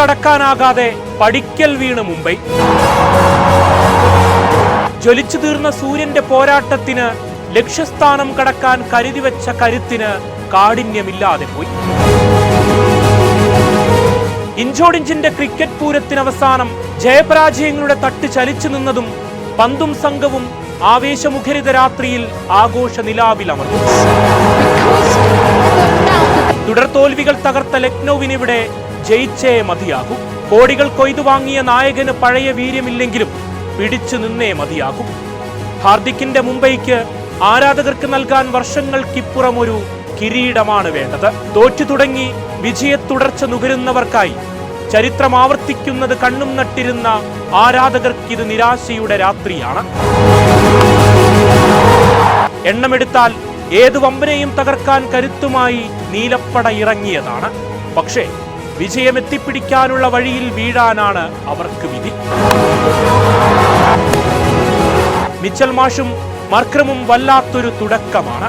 കടക്കാനാകാതെ പടിക്കൽ വീണ് മുംബൈ. ജ്വലിച്ചു തീർന്ന സൂര്യന്റെ പോരാട്ടത്തിന് ലക്ഷ്യസ്ഥാനം കടക്കാൻ കരുതി വെച്ച കരുത്തിന് കാഠിന്യമില്ലാതെ പോയി. ഇഞ്ചോടിഞ്ചിന്റെ ക്രിക്കറ്റ് പൂരത്തിന് അവസാനം ജയപരാജയങ്ങളുടെ തട്ട് ചലിച്ചു നിന്നതും പന്തും സംഘവും ആവേശമുഖരിത രാത്രിയിൽ ആഘോഷ നിലാവിൽ അമർന്നു തുടർ തോൽവികൾ തകർത്ത ലക്നൌവിനിവിടെ ജയിച്ചേ മതിയാകൂ. കോടികൾ കൊയ്തു വാങ്ങിയ നായകന് പഴയ വീര്യമില്ലെങ്കിലും പിടിച്ചു നിന്നേ മതിയാകും. ഹാർദിക്കിന്റെ മുംബൈക്ക് ആരാധകർക്ക് നൽകാൻ വർഷങ്ങൾക്കിപ്പുറം ഒരു കിരീടമാണ് വേണ്ടത്. തോറ്റു തുടങ്ങി വിജയത്തുടർച്ച നുകരുന്നവർക്കായി ചരിത്രം ആവർത്തിക്കുന്നത് കണ്ണും നട്ടിരുന്ന ആരാധകർക്കിത് നിരാശയുടെ രാത്രിയാണ്. എണ്ണമെടുത്താൽ ഏതു വമ്പനെയും തകർക്കാൻ കരുത്തുമായി നീലപ്പട ഇറങ്ങിയതാണ്. പക്ഷേ വിജയം എത്തിപ്പിടിക്കാനുള്ള വഴിയിൽ വീഴാനാണ് അവർക്ക് വിധി. മിച്ചൽ മാഷും മർക്രമും വല്ലാത്തൊരു തുടക്കമാണ്.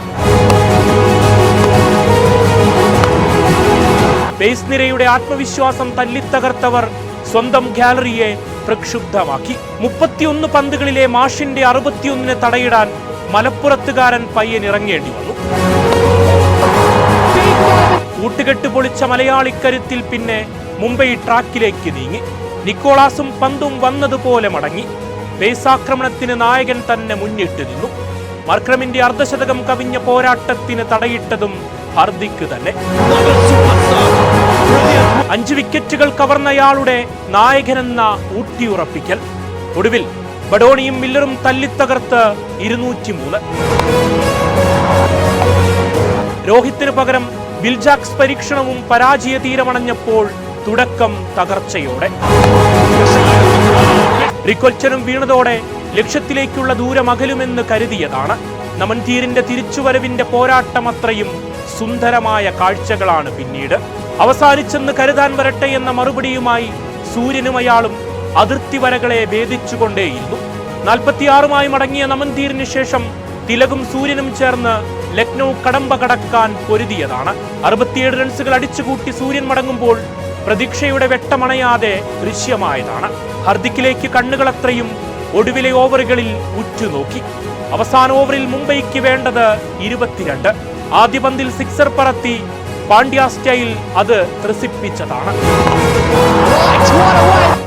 ബേസ് നിരയുടെ ആത്മവിശ്വാസം തല്ലിത്തകർത്തവർ സ്വന്തം ഗാലറിയെ പ്രക്ഷുബ്ധമാക്കി. മുപ്പത്തിയൊന്ന് പന്തുകളിലെ മാഷിന്റെ അറുപത്തിയൊന്നിന് തടയിടാൻ മലപ്പുറത്തുകാരൻ പയ്യനിറങ്ങേണ്ടി വന്നു. കൂട്ടുകെട്ട് പൊളിച്ച മലയാളിക്കരുത്തിൽ പിന്നെ മുംബൈ ട്രാക്കിലേക്ക് നീങ്ങി. നിക്കോളാസും പന്തും വന്നതുപോലെ മടങ്ങി. പേസാക്രമണത്തിന് നായകൻ തന്നെ മുന്നിട്ട് നിന്നു. മർക്രമിന്റെ അർദ്ധശതകം കവിഞ്ഞ പോരാട്ടത്തിന് തടയിട്ടതും ഹർദിക്ക് തന്നെ. അഞ്ച് വിക്കറ്റുകൾ കവർന്നയാളുടെ നായകനെന്ന ഊട്ടിയുറപ്പിക്കൽ. ഒടുവിൽ ബഡോണിയും മില്ലറും തല്ലിത്തകർത്ത് ഇരുന്നൂറ്റി മൂന്ന് രോഹിത്തിന് പകരം ബിൽജാക്സ് പരീക്ഷണവും പരാജയ തീരമണഞ്ഞപ്പോൾ തുടക്കം തകർച്ചയോടെ. റിക്കൊച്ചനും വീണതോടെ ലക്ഷ്യത്തിലേക്കുള്ള ദൂരം അകലുമെന്ന് കരുതിയതാണ്. നമൻതീരിന്റെ തിരിച്ചുവരവിന്റെ പോരാട്ടം അത്രയും സുന്ദരമായ കാഴ്ചകളാണ് പിന്നീട്. അവസാനിച്ചെന്ന് കരുതാൻ വരട്ടെ എന്ന മറുപടിയുമായി സൂര്യനും അയാളും അതിർത്തി വരകളെ ഭേദിച്ചുകൊണ്ടേയിരുന്നു. നാൽപ്പത്തിയാറുമായി മടങ്ങിയ നമൻതീരിന് ശേഷം തിലകും സൂര്യനും ചേർന്ന് ലക്നൗ കടമ്പ കടക്കാൻ പൊരുതിയതാണ്. അറുപത്തിയേഴ് റൺസുകൾ അടിച്ചുകൂട്ടി സൂര്യൻ മടങ്ങുമ്പോൾ പ്രതീക്ഷയുടെ വെട്ടമണയാതെ ദൃശ്യമായതാണ്. ഹർദിക്കിലേക്ക് കണ്ണുകളത്രയും ഒടുവിലെ ഓവറുകളിൽ ഉറ്റുനോക്കി. അവസാന ഓവറിൽ മുംബൈക്ക് വേണ്ടത് ഇരുപത്തിരണ്ട്. ആദ്യ പന്തിൽ സിക്സർ പറത്തി പാണ്ഡ്യ സ്റ്റൈൽ അത് ത്രസിപ്പിച്ചതാണ്.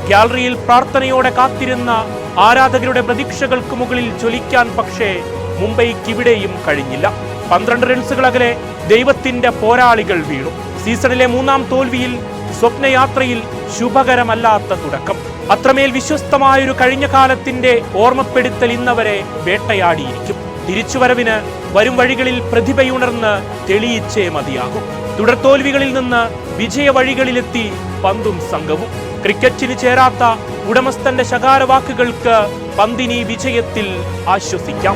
ഗാലറിയിൽ പ്രാർത്ഥനയോടെ കാത്തിരുന്ന ആരാധകരുടെ പ്രതീക്ഷകൾക്ക് മുകളിൽ ചൊലിക്കാൻ പക്ഷേ മുംബൈക്കിവിടെയും കഴിഞ്ഞില്ല. പന്ത്രണ്ട് റൺസുകൾ അകലെ ദൈവത്തിന്റെ പോരാളികൾ വീണു. സീസണിലെ മൂന്നാം തോൽവിയിൽ സ്വപ്നയാത്രയിൽ ശുഭകരമല്ലാത്ത തുടക്കം. അത്രമേൽ വിശ്വസ്തമായൊരു കഴിഞ്ഞ കാലത്തിന്റെ ഓർമ്മപ്പെടുത്തൽ ഇന്നവരെ വേട്ടയാടിയിരിക്കും. തിരിച്ചുവരവിന് വരും വഴികളിൽ പ്രതിഭയുണർന്ന് തെളിയിച്ചേ മതിയാകും. തുടർ തോൽവികളിൽ നിന്ന് വിജയ വഴികളിലെത്തി പന്തും സംഘവും. ക്രിക്കറ്റിന് ചേരാത്ത ഉടമസ്ഥന്റെ ശകാരവാക്കുകൾക്ക് പന്തിനി വിജയത്തിൽ ആശ്വസിക്കാം.